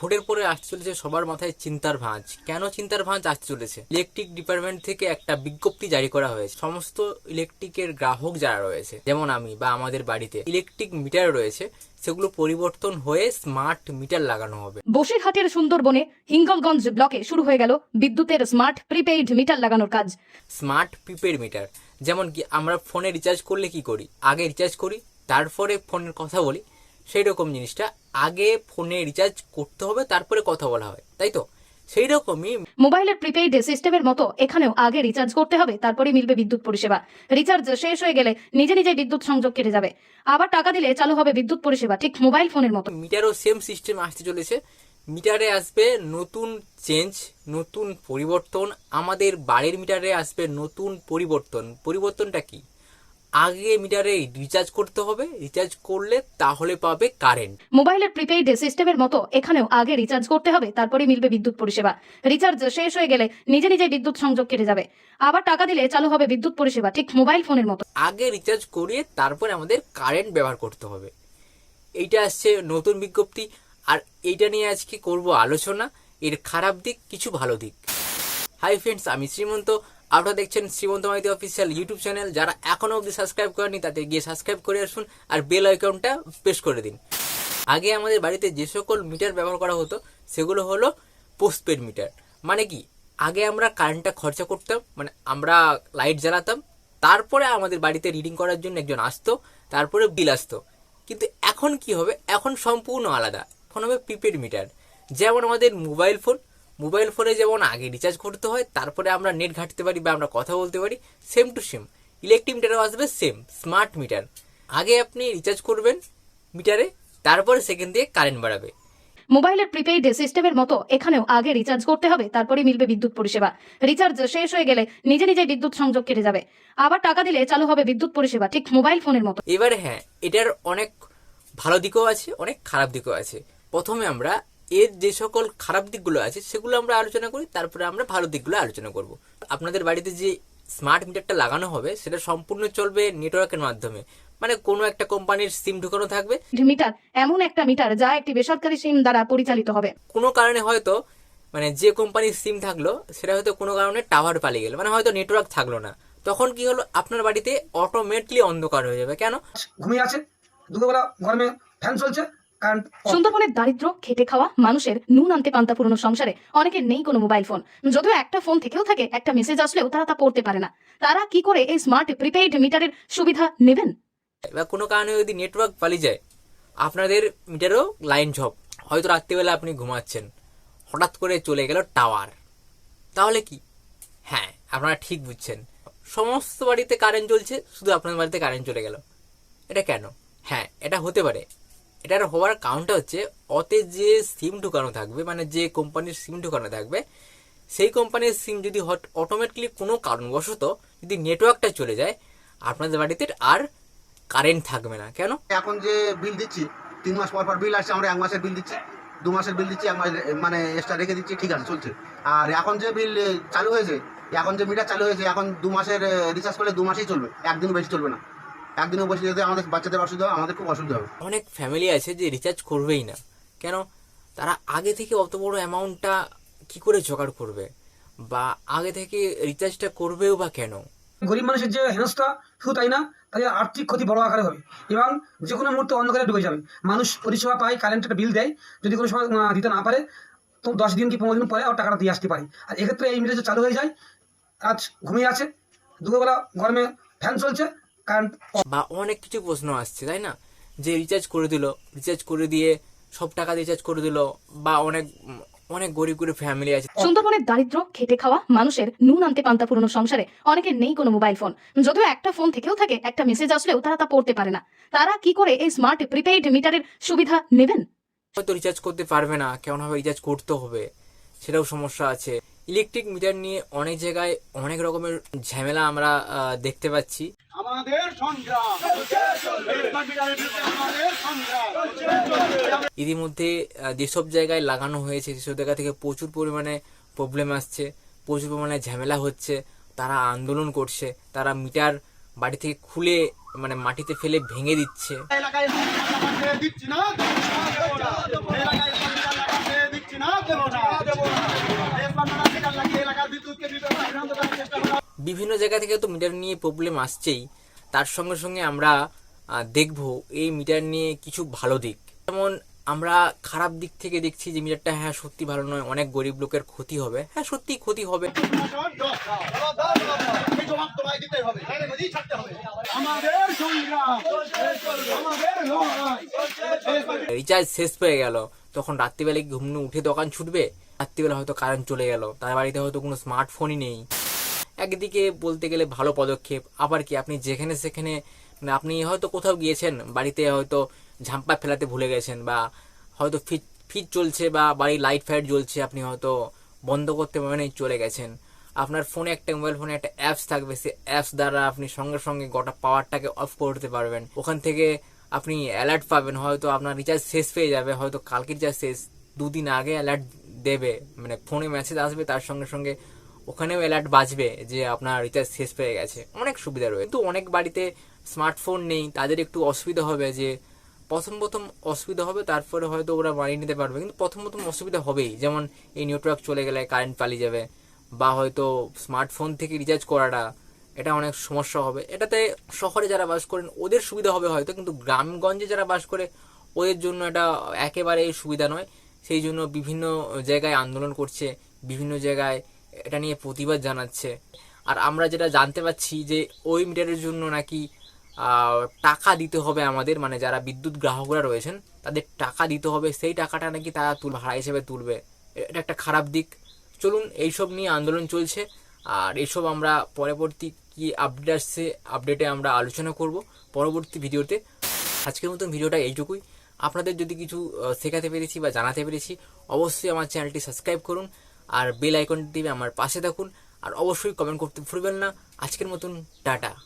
ভোটের পরে আসতে চলেছে সবার মাথায় চিন্তার ভাঁজ। কেন চিন্তার ভাঁজ আসতে চলেছে? ইলেকট্রিক ডিপার্টমেন্ট থেকে একটা বিজ্ঞপ্তি জারি করা হয়েছে। সমস্ত ইলেকট্রিকের গ্রাহক যারা রয়েছে, যেমন আমি বা আমাদের বাড়িতে ইলেকট্রিক মিটার রয়েছে সেগুলো পরিবর্তন হয়ে স্মার্ট মিটার লাগানো হবে। বসিরহাটের সুন্দরবনে হিঙ্গলগঞ্জ ব্লকে শুরু হয়ে গেল বিদ্যুতের স্মার্ট প্রিপেইড মিটার লাগানোর কাজ। স্মার্ট প্রিপেইড মিটার যেমন কি আমরা ফোনে রিচার্জ করলে কি করি? আগে রিচার্জ করি তারপরে ফোনের কথা বলি সেই রকম জিনিসটা আগে ফোনে রিচার্জ করতে হবে তারপরে কথা বলা হয় তাই তো? সেই রকমই মোবাইলের প্রিপেইড সিস্টেমের মতো এখানেও আগে রিচার্জ করতে হবে তারপরে মিলবে বিদ্যুৎ পরিষেবা। রিচার্জ শেষ হয়ে গেলে নিজে নিজে বিদ্যুৎ সংযোগ কেটে যাবে। আবার টাকা দিলে চালু হবে বিদ্যুৎ পরিষেবা ঠিক মোবাইল ফোনের মতো। মিটারও সেম সিস্টেম আসতে চলেছে। মিটারে আসবে নতুন চেঞ্জ নতুন পরিবর্তন। আমাদের বাড়ির মিটারে আসবে নতুন পরিবর্তন। পরিবর্তনটা কি? আগে মিটারে রিচার্জ করতে হবে রিচার্জ করলে তাহলে পাবে কারেন্ট মোবাইলের প্রিপেইড সিস্টেমের মতো এখানেও আগে রিচার্জ করতে হবে তারপরে মিলবে বিদ্যুৎ পরিষেবা। রিচার্জ শেষ হয়ে গেলে নিজে নিজে বিদ্যুৎ সংযোগ কেটে যাবে। আবার টাকা দিলে চালু হবে বিদ্যুৎ পরিষেবা ঠিক মোবাইল ফোনের মতো। আগে রিচার্জ করিয়ে তারপরে আমাদের কারেন্ট ব্যবহার করতে হবে। এইটা আসছে নতুন বিজ্ঞপ্তি আর এইটা নিয়ে আজকে করব আলোচনা। এর খারাপ দিক কিছু ভালো দিক। হাই ফ্রেন্ডস আমি শ্রীমন্ত। আপনারা দেখছেন Srimanta Maity official YouTube channel. যারা এখনও অবধি সাবস্ক্রাইব করেনি তাতে গিয়ে সাবস্ক্রাইব করে আসুন আর বেল আইকনটা প্রেস করে দিন। আগে আমাদের বাড়িতে যে সকল মিটার ব্যবহার করা হতো, সেগুলো হলো পোস্টপেড মিটার। মানে কি? আগে আমরা কারেন্টটা খরচা করতাম মানে আমরা লাইট জ্বালাতাম, তারপরে আমাদের বাড়িতে রিডিং করার জন্য একজন আসতো, তারপরে বিল আসতো। কিন্তু এখন কি হবে? এখন সম্পূর্ণ আলাদা। এখন হবে প্রিপেড মিটার। যেমন আমাদের মোবাইল ফোন মোবাইল ফোনে যেমন আগে রিচার্জ করতে হয় তারপরে আমরা নেট ঘাঁটতে পারি বা আমরা কথা বলতে পারি সেম টু সেম ইলেকট্রিক মিটারও আসবে সেম স্মার্ট মিটার আগে আপনি রিচার্জ করবেন মিটারে তারপরে সেকেন্ড দিয়ে কারেন্ট বাড়াবে। মোবাইলের প্রিপেইড সিস্টেমের মতো এখানেও আগে রিচার্জ করতে হবে তারপরে মিলবে বিদ্যুৎ পরিষেবা। রিচার্জ শেষ হয়ে গেলে নিজে নিজে বিদ্যুৎ সংযোগ কেটে যাবে। আবার টাকা দিলে চালু হবে বিদ্যুৎ পরিষেবা ঠিক মোবাইল ফোনের মতো। এবারে হ্যাঁ এটার অনেক ভালো দিকও আছে অনেক খারাপ দিকও আছে। প্রথমে আমরা এর যে সকল খারাপ দিকগুলো আছে সেগুলো আমরা আলোচনা করি তারপরে আমরা ভালো দিকগুলো আলোচনা করব। আপনাদের বাড়িতে যে স্মার্ট মিটারটা লাগানো হবে সেটা সম্পূর্ণ চলবে নেটওয়ার্কের মাধ্যমে। মানে কোনো একটা কোম্পানির সিম ঢুকানো থাকবে। মিটার এমন একটা মিটার যা একটি বেসরকারি সিম দ্বারা পরিচালিত হবে। কোনো কারণে হয়তো মানে যে কোম্পানির সিম থাকল সেটা হয়তো কোনো কারণে টাওয়ার পালিয়ে গেল। মানে হয়তো নেটওয়ার্ক থাকল না। তখন কি হলো আপনার বাড়িতে অটোমেটলি অন্ধকার হয়ে যাবে। কেন? ঘুমিয়ে আছে দুপুরবেলা গরমে ফ্যান চলছে সুন্দরবনের দারিদ্র খেটে খাওয়া মানুষের নুন আনতে পান্তা পুরনো সংসারে অনেকের নেই কোনো মোবাইল ফোন যদিও একটা ফোন থেকেও থাকে একটা মেসেজ আসলেও তারা তা পড়তে পারে না। তারা কি করে এই স্মার্ট প্রিপেইড মিটারের সুবিধা নেবেন? বা কোনো কারণে যদি নেটওয়ার্ক পালিয়ে যায় আপনাদের মিটারও লাইন ঝপ। হয়তো রাত্রিবেলা আপনি ঘুমাচ্ছেন। হঠাৎ করে চলে গেল টাওয়ার তাহলে কি? হ্যাঁ আপনারা ঠিক বুঝছেন। সমস্ত বাড়িতে কারেন্ট চলছে শুধু আপনার বাড়িতে কারেন্ট চলে গেল। এটা কেন? হ্যাঁ এটা হতে পারে। এটার হওয়ার কারণটা হচ্ছে অতে যে সিম ঢুকানো থাকবে মানে যে কোম্পানির সিম ঢুকানো থাকবে, সেই কোম্পানির সিম যদি হট অটোমেটিকলি কোনো কারণবশত যদি নেটওয়ার্কটা চলে যায়, আপনাদের বাড়িতে আর কারেন্ট থাকবে না। কেন? এখন যে বিল দিচ্ছি, তিন মাস পর পর বিল আসছে, আমরা এক মাসের বিল দিচ্ছি, দু মাসের বিল দিচ্ছি, এক মাস মানে এক্সট্রা রেখে দিচ্ছি, ঠিক আছে, চলছে। আর এখন যে বিল চালু হয়েছে, এখন যে মিটার চালু হয়েছে, এখন দু মাসের রিচার্জ করলে দু মাসেই চলবে একদিন বেশি চলবে না। একদিনও বসে যদি আমাদের বাচ্চাদের অসুবিধা হয় আমাদের খুব অসুবিধা হবে। অনেক ফ্যামিলি আছে যে রিচার্জ করবেই না। কেন? তারা আগে থেকে অত বড় অ্যামাউন্টটা কি করে জোগাড় করবে? বা আগে থেকে রিচার্জটা করবেও বা কেন? গরিব মানুষের যে হেনস্থা শুধু তাই না তাদের আর্থিক ক্ষতি বড় আকারে হবে। এবং যে কোনো মুহূর্তে অন্ধকারে ডুবে যাবে। মানুষ পরিষেবা পায় কারেন্টের বিল দেয়। যদি কোনো সময় দিতে না পারে তো দশ দিন কি পনেরো দিন পরে আর টাকাটা দিয়ে আসতে পারে। আর এক্ষেত্রে এই মিটার চালু হয়ে যায়। আজ ঘুমিয়ে আছে। দুপুরবেলা গরমে ফ্যান চলছে। বা অনেক কিছু প্রশ্ন আসছে তাই না? যে রিচার্জ করে দিল রিচার্জ করে দিয়ে সব টাকা রিচার্জ করে দিল বা অনেক অনেক গরিব গরিব ফ্যামিলি আছে। সুন্দরবনের দারিদ্র খেটে খাওয়া মানুষের নুন আনতে পান্তা পুরনো সংসারে অনেকের নেই কোনো মোবাইল ফোন যদিও একটা ফোন থেকেও থাকে একটা মেসেজ আসলেও তারা তা পড়তে পারে না। তারা কি করে এই স্মার্ট প্রিপেইড মিটারের সুবিধা নেবেন? হয়তো রিচার্জ করতে পারবে না কেমন ভাবে রিচার্জ করতে হবে সেটাও সমস্যা আছে। ইলেকট্রিক মিটার নিয়ে অনেক জায়গায় অনেক রকমের ঝামেলা আমরা আহ, দেখতে পাচ্ছি। আমাদের সংগ্রাম। ইতিমধ্যে যেসব জায়গায় লাগানো হয়েছে সেসব জায়গা থেকে প্রচুর পরিমাণে প্রবলেম আসছে প্রচুর পরিমাণে ঝামেলা হচ্ছে তারা আন্দোলন করছে তারা মিটার বাড়ি থেকে খুলে মানে মাটিতে ফেলে ভেঙে দিচ্ছে। বিভিন্ন জায়গা থেকে তো মিটার নিয়ে প্রবলেম আসছেই। তার সঙ্গে সঙ্গে আমরা দেখব এই মিটার নিয়ে কিছু ভালো দিক। যেমন আমরা খারাপ দিক থেকে দেখছি যে মিটারটা হ্যাঁ সত্যি ভালো নয় অনেক গরিব লোকের ক্ষতি হবে। হ্যাঁ সত্যি ক্ষতি হবে। রিচার্জ শেষ হয়ে গেল। তখন রাত্রিবেলা ঘুমনে উঠে দোকান ছুটবে? রাত্রিবেলা হয়তো কারেন্ট চলে গেল। তার বাড়িতে হয়তো কোনো স্মার্টফোনই নেই। একদিকে বলতে গেলে ভালো পদক্ষেপ, আবার কি আপনি যেখানে সেখানে মানে আপনি হয়তো কোথাও গিয়েছেন, বাড়িতে হয়তো ঝাম্পা ফেলাতে ভুলে গেছেন বা হয়তো ফিট ফিট চলছে বা বাড়ির লাইট ফাইট জ্বলছে, আপনি হয়তো বন্ধ করতে পারবেন চলে গেছেন। আপনার ফোনে একটা মোবাইল ফোনে একটা অ্যাপস থাকবে, সেই অ্যাপস দ্বারা আপনি সঙ্গে সঙ্গে গোটা পাওয়ারটাকে অফ করতে পারবেন। ওখান থেকে আপনি অ্যালার্ট পাবেন, হয়তো আপনার রিচার্জ শেষ পেয়ে যাবে, হয়তো কালকে রিচার্জ শেষ, দুদিন আগে অ্যালার্ট দেবে মানে ফোনে মেসেজ আসবে, তার সঙ্গে সঙ্গে ওখানেও অ্যালার্ট বাজবে যে আপনার রিচার্জ শেষ পেয়ে গেছে। অনেক সুবিধা রয়েছে। কিন্তু অনেক বাড়িতে স্মার্টফোন নেই, তাদের একটু অসুবিধা হবে যে প্রথম প্রথম অসুবিধা হবে, তারপরে হয়তো ওরা মানিয়ে নিতে পারবে। কিন্তু প্রথম প্রথম অসুবিধা হবেই। যেমন এই নেটওয়ার্ক চলে গেলে কারেন্ট পালিয়ে যাবে, বা হয়তো স্মার্টফোন থেকে রিচার্জ করাটা, এটা অনেক সমস্যা হবে। এটাতে শহরে যারা বাস করেন, ওদের সুবিধা হবে হয়তো, কিন্তু গ্রামগঞ্জে যারা বাস করে, ওদের জন্য এটা একেবারে সুবিধা নয়। সেই জন্য বিভিন্ন জায়গায় আন্দোলন করছে, বিভিন্ন জায়গায় এটা নিয়ে প্রতিবাদ জানাচ্ছে। আর আমরা যেটা জানতে পাচ্ছি যে ওই মিটারের জন্য নাকি টাকা দিতে হবে আমাদের মানে যারা বিদ্যুৎ গ্রাহকরা রয়েছেন, তাদের টাকা দিতে হবে। সেই টাকাটা নাকি তারা তুল, ভাড়া হিসেবে তুলবে। এটা একটা খারাপ দিক। চলুন, এইসব নিয়ে আন্দোলন চলছে। আর এইসব আমরা পরবর্তী কি আপডেট আসছে, আপডেটে আমরা আলোচনা করব। পরবর্তী ভিডিওতে। আজকের মতন ভিডিওটা এইটুকুই। আপনাদের যদি কিছু শেখাতে পেরেছি বা জানাতে পেরেছি, অবশ্যই আমার চ্যানেলটি সাবস্ক্রাইব করুন। আর বেল আইকনটি টিপে আমার পাশে থাকুন। আর অবশ্যই কমেন্ট করতে ভুলবেন না। আজকের মতন, টাটা।